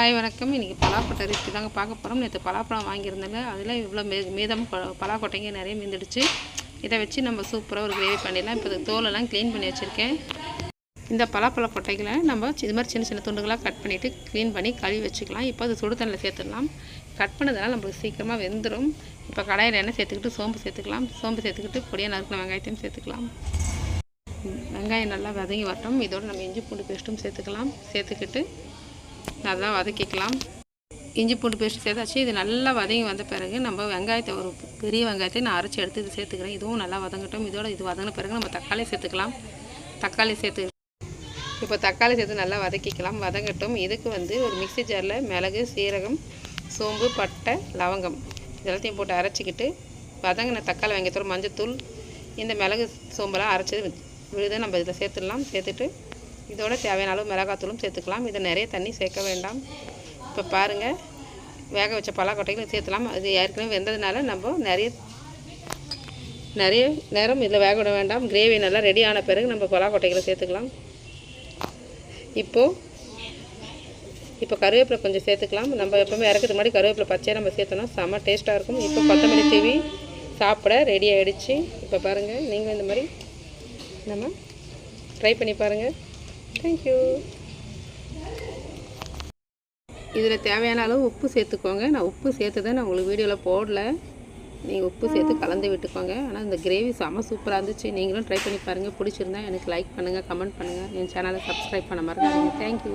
Hi வணக்கம். இன்றைக்கி பலாக்கொட்டை recipe தாங்க பார்க்க போகிறோம் நேற்று பலாப்பழம் வாங்கியிருந்தாங்க. அதில் இவ்வளோ மீ மீதம் ப- பலாக்கொட்டைங்க நிறைய மீந்துடுச்சு. இதை வச்சு நம்ம சூப்பராக ஒரு கிரேவி பண்ணிடலாம். இப்போ தோலெல்லாம் க்ளீன் பண்ணி வச்சுருக்கேன். இந்த பலாப்பழ கொட்டைகளை நம்ம இது மாதிரி சின்ன சின்ன துண்டுகளாக கட் பண்ணிவிட்டு க்ளீன் பண்ணி கழுவி வச்சுக்கலாம். இப்போ அது சுடு தண்ணியில் சேர்த்துடலாம். கட் பண்ணதெல்லாம் நம்மளுக்கு சீக்கிரமாக வெந்துடும் இப்போ கடாயில் எண்ணெய் சேர்த்துக்கிட்டு சோம்பு சேர்த்துக்கலாம். சோம்பு சேர்த்துக்கிட்டு பொடியாக நறுக்கின வெங்காயத்தையும் சேர்த்துக்கலாம். வெங்காயம் நல்லா வதங்கி வரட்டும். இதோடு நம்ம இஞ்சி பூண்டு பேஸ்ட்டும் சேர்த்துக்கலாம். சேர்த்துக்கிட்டு நல்லா வதக்கிக்கலாம். இஞ்சி பூண்டு பேஸ்ட் சேர்த்தாச்சு. இது நல்லா வதங்கி வந்த பிறகு நம்ம வெங்காயத்தை ஒரு பெரிய வெங்காயத்தை நான் அரைச்சி எடுத்து இது சேர்த்துக்கிறேன். இதுவும் நல்லா வதங்கட்டும். இதோட இது வதங்கின பிறகு நம்ம தக்காளி சேர்த்துக்கலாம். தக்காளி சேர்த்து இப்போ தக்காளி சேர்த்து நல்லா வதக்கிக்கலாம். வதங்கட்டும். இதுக்கு வந்து ஒரு மிக்ஸி ஜாரில் மிளகு சீரகம் சோம்பு பட்டை லவங்கம் இதெல்லாத்தையும் போட்டு அரைச்சிக்கிட்டு வதங்கின தக்காளி வெங்காயத்தோட மஞ்சத்தூள் இந்த மிளகு சோம்பெல்லாம் அரைச்சது விழுத. நம்ம இதில் சேர்த்துடலாம். சேர்த்துட்டு இதோட தேவையான அளவு மிளகாத்தூளும் சேர்த்துக்கலாம். இதை நிறைய தண்ணி சேர்க்க வேண்டாம். இப்போ பாருங்கள் வேக வச்ச பலாக்கொட்டைகளும் சேர்த்துலாம். அது ஏற்கனவே வெந்ததுனால நம்ம நிறைய நிறைய நேரம் இதில் வேக விட வேண்டாம். கிரேவி நல்லா ரெடி ஆன பிறகு நம்ம பலாக்கொட்டைகளை சேர்த்துக்கலாம். இப்போது இப்போ கருவேப்பிலை கொஞ்சம் சேர்த்துக்கலாம். நம்ம எப்போவுமே இறக்கிறதுக்கு முன்னாடி கருவேப்பிலை பச்சையாக நம்ம சேர்த்தோம்னா செம்ம டேஸ்ட்டாக இருக்கும். இப்போ கொத்தமல்லி தூவி சாப்பிட ரெடி ஆகிடுச்சு இப்போ பாருங்கள் நீங்கள் இந்த மாதிரி நம்ம ட்ரை பண்ணி பாருங்கள் தேங்க்யூ இதில் தேவையான அளவு உப்பு சேர்த்துக்கோங்க. நான் உப்பு சேர்த்து தான் நான் உங்களுக்கு வீடியோவில் போடல. நீங்கள் உப்பு சேர்த்து கலந்து விட்டுக்கோங்க. ஆனால் இந்த கிரேவி செம்ம சூப்பராக இருந்துச்சு. நீங்களும் ட்ரை பண்ணி பாருங்கள் பிடிச்சிருந்தா எனக்கு லைக் பண்ணுங்கள் கமெண்ட் பண்ணுங்கள் என் சேனலை சப்ஸ்கிரைப் பண்ண மறக்காதீங்க. தேங்க்யூ